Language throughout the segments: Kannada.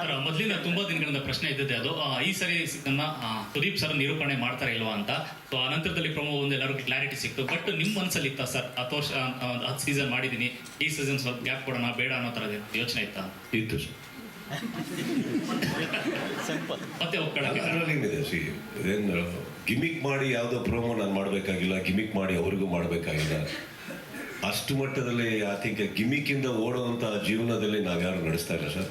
ಮೊದಲಿನ ತುಂಬಾ ದಿನಗಳಿಂದ ಪ್ರಶ್ನೆ ಇದ್ದದೆ ಅದು. ಆ, ಈ ಸರಿ ನನ್ನ ಆ, ಸುದೀಪ್ ಸರ್ ನಿರೂಪಣೆ ಮಾಡ್ತಾರೆ ಇಲ್ವಾ ಅಂತ. ಸೊ ಆ ನಂತರದಲ್ಲಿ ಪ್ರಮೋ ಒಂದು ಎಲ್ಲರೂ ಕ್ಲಾರಿಟಿ ಸಿಕ್ತು. ಬಟ್ ನಿಮ್ಮ ಮನಸ್ಸಲ್ಲಿ ಇತ್ತ ಸರ್? ಹತ್ತು ವರ್ಷ ಹತ್ತು ಸೀಸನ್ ಮಾಡಿದ್ದೀನಿ ಈ ಸೀಸನ್ ಸ್ವಲ್ಪ ಗ್ಯಾಪ್ ಕೊಡೋಣ ಬೇಡ ಅನ್ನೋ ಥರದ ಯೋಚನೆ ಇತ್ತಾ? ಇತ್ತು ಸರ್. ಮತ್ತೆ ಇದೇನು ಗಿಮಿಕ್ ಮಾಡಿ ಯಾವುದೋ ಪ್ರೋಮೋ ನಾನು ಮಾಡಬೇಕಾಗಿಲ್ಲ ಗಿಮಿಕ್ ಮಾಡಿ ಅವ್ರಿಗೂ ಮಾಡಬೇಕಾಗಿಲ್ಲ. ಅಷ್ಟು ಮಟ್ಟದಲ್ಲಿ ಐ ಥಿಂಕ್ ಗಿಮಿಕ್ಕಿಂದ ಓಡುವಂಥ ಜೀವನದಲ್ಲಿ ನಾವ್ಯಾರು ನಡೆಸ್ತಾ ಇಲ್ಲ ಸರ್.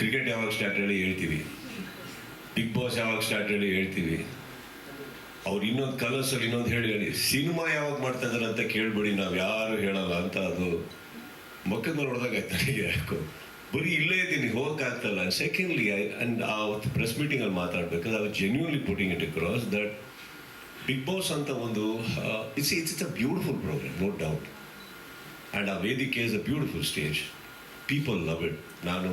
ಕ್ರಿಕೆಟ್ ಯಾವಾಗ ಸ್ಟಾರ್ಟ್ ಹೇಳಿ ಹೇಳ್ತೀವಿ? ಬಿಗ್ ಬಾಸ್ ಯಾವಾಗ ಸ್ಟಾರ್ಟ್ ಹೇಳಿ ಹೇಳ್ತೀವಿ? ಅವ್ರು ಇನ್ನೊಂದು ಕಲರ್ಸಲ್ಲಿ ಇನ್ನೊಂದು ಹೇಳಿ ಹೇಳಿ, ಸಿನಿಮಾ ಯಾವಾಗ ಮಾಡ್ತಾ ಇದಾರೆ ಅಂತ ಕೇಳ್ಬೇಡಿ, ನಾವು ಯಾರು ಹೇಳಲ್ಲ ಅಂತ ಅದು ಮಕ್ಕದ ಮೇಲೆ ಹೊಡೆದಾಗ ಆಯ್ತು ನನಗೆ. ಯಾಕೋ ಬರೀ ಇಲ್ಲೇ ಇದ್ದೀನಿ ಹೋಗಕ್ಕಾಗ್ತಲ್ಲ ಸೆಕೆಂಡ್ಲಿ ಅಂಡ್ ಆ ಪ್ರೆಸ್ ಮೀಟಿಂಗಲ್ಲಿ ಮಾತಾಡ್ಬೇಕಾದ್ರೆ I was genuinely putting it across that big boss ಅಂತ ಒಂದು it's it's it's a beautiful program no doubt and ಆ ವೇದಿಕೆ is a beautiful stage people love it ನಾನು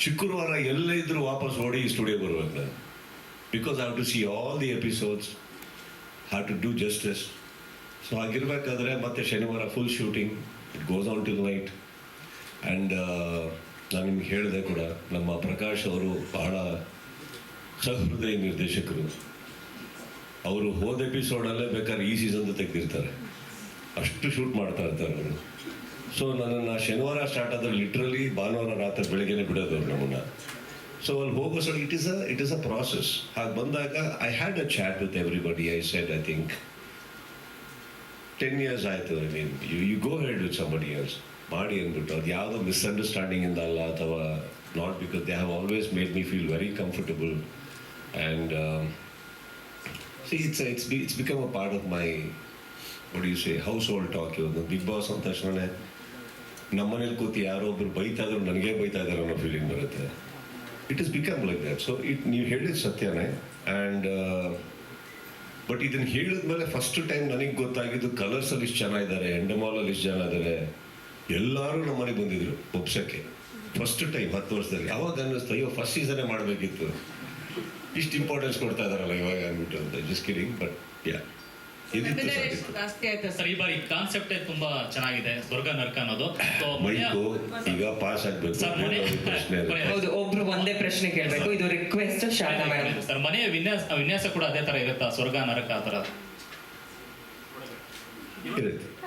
ಶುಕ್ರವಾರ ಎಲ್ಲೇ ಇದ್ರೂ ವಾಪಸ್ ಓಡಿ ಸ್ಟುಡಿಯೋ ಬರ್ಬೇಕು ನಾನು. Because have to see all the episodes have to do justice so ಹಾಗಿರ್ಬೇಕಾದ್ರೆ ಮತ್ತೆ ಶನಿವಾರ full shooting it goes on tonight and ನಾನು ನಿಮ್ಗೆ ಹೇಳಿದೆ ಕೂಡ, ನಮ್ಮ ಪ್ರಕಾಶ್ ಅವರು ಬಹಳ ಸಹೃದಯ ನಿರ್ದೇಶಕರು. ಅವರು ಹೋದ ಎಪಿಸೋಡಲ್ಲೇ ಬೇಕಾದ್ರೆ ಈ ಸೀಸನ್ ತೆಗೆದಿರ್ತಾರೆ. ಅಷ್ಟು ಶೂಟ್ ಮಾಡ್ತಾ ಇರ್ತಾರೆ ಅವರು. ಸೊ ನನ್ನನ್ನು ಶನಿವಾರ ಸ್ಟಾರ್ಟ್ ಆದ್ರೆ ಲಿಟ್ರಲಿ ಭಾನುವಾರ ರಾತ್ರಿ ಬೆಳಗ್ಗೆನೆ ಬಿಡೋದು ಅವ್ರು ನಮ್ಮನ್ನು. ಸೊ ಅಲ್ಲಿ ಹೋಗೋ ಸಲ it is a it is a process ಹಾಗೆ ಬಂದಾಗ I had a chat with everybody I said I think ten years ಆಯಿತು. I mean you you go head with somebody years ಮಾಡಿ ಅಂದ್ಬಿಟ್ಟು. ಅದು ಯಾವುದೋ ಮಿಸ್ಅಂಡರ್ಸ್ಟ್ಯಾಂಡಿಂಗಿಂದ ಅಲ್ಲ, ಅಥವಾ not because they have always made me feel very comfortable and see it's it's be it's become a part of my what do you say talk ಇವಾಗ ಬಿಗ್ ಬಾಸ್ ಅಂತ ತಕ್ಷಣ ನಮ್ಮನೇಲಿ ಕೂತು ಯಾರೋ ಒಬ್ರು ಬೈತಾ ಇದ್ರು ನನಗೆ ಬೈತಾ ಇದ್ದಾರೆ ಅನ್ನೋ ಫೀಲಿಂಗ್ ಬರುತ್ತೆ. It is become like that so it ನೀವು ಹೇಳಿದ ಸತ್ಯನೇ. ಆ್ಯಂಡ್ ಬಟ್ ಇದನ್ನು ಹೇಳಿದ್ಮೇಲೆ ಫಸ್ಟ್ ಟೈಮ್ ನನಗೆ ಗೊತ್ತಾಗಿದ್ದು ಕಲರ್ಸಲ್ಲಿ ಇಷ್ಟು ಜನ ಇದ್ದಾರೆ ಎಂಡಮಾಲಲ್ಲಿ ಇಷ್ಟು ಜನ ಇದ್ದಾರೆ ಎಲ್ಲರೂ ನಮ್ಮ ಮನೆಗೆ ಬಂದಿದ್ರು ಒಪ್ಸಕ್ಕೆ ಫಸ್ಟ್ ಟೈಮ್ ಹತ್ತು ವರ್ಷದಲ್ಲಿ. ಯಾವಾಗ ಅನ್ನಿಸ್ತು, ಅಯ್ಯೋ ಫಸ್ಟ್ ಸೀಸನೇ ಮಾಡಬೇಕಿತ್ತು. ಇಷ್ಟು ಇಂಪಾರ್ಟೆನ್ಸ್ ಕೊಡ್ತಾ ಇದಾರಲ್ಲ ಇವಾಗ ಅಂದ್ಬಿಟ್ಟು ಅಂತ. Just kidding but yeah sir ಇತ್ತು. ಜಾಸ್ತಿ ಆಯ್ತು ಸರ್? ಈ ಬಾರಿ ಕಾನ್ಸೆಪ್ಟೇ ತುಂಬಾ ಚೆನ್ನಾಗಿದೆ ಸ್ವರ್ಗ ನರ್ಕ ಅನ್ನೋದು. ಸೊ ಈಗ ಪಾಸ್ ಆಗ್ಬೇಕು. ಒಬ್ರು ಒಂದೇ ಪ್ರಶ್ನೆ ಕೇಳಬೇಕು. ಇದು ರಿಕ್ವೆಸ್ಟ್ ಶಾರದಾ ಸರ್ ಮನೆಯ ವಿನ್ಯಾಸ ವಿನ್ಯಾಸ ಕೂಡ ಅದೇ ತರ ಇರುತ್ತಾ? ಸ್ವರ್ಗ ನರಕ ಆ ತರ? ಇರುತ್ತೆ.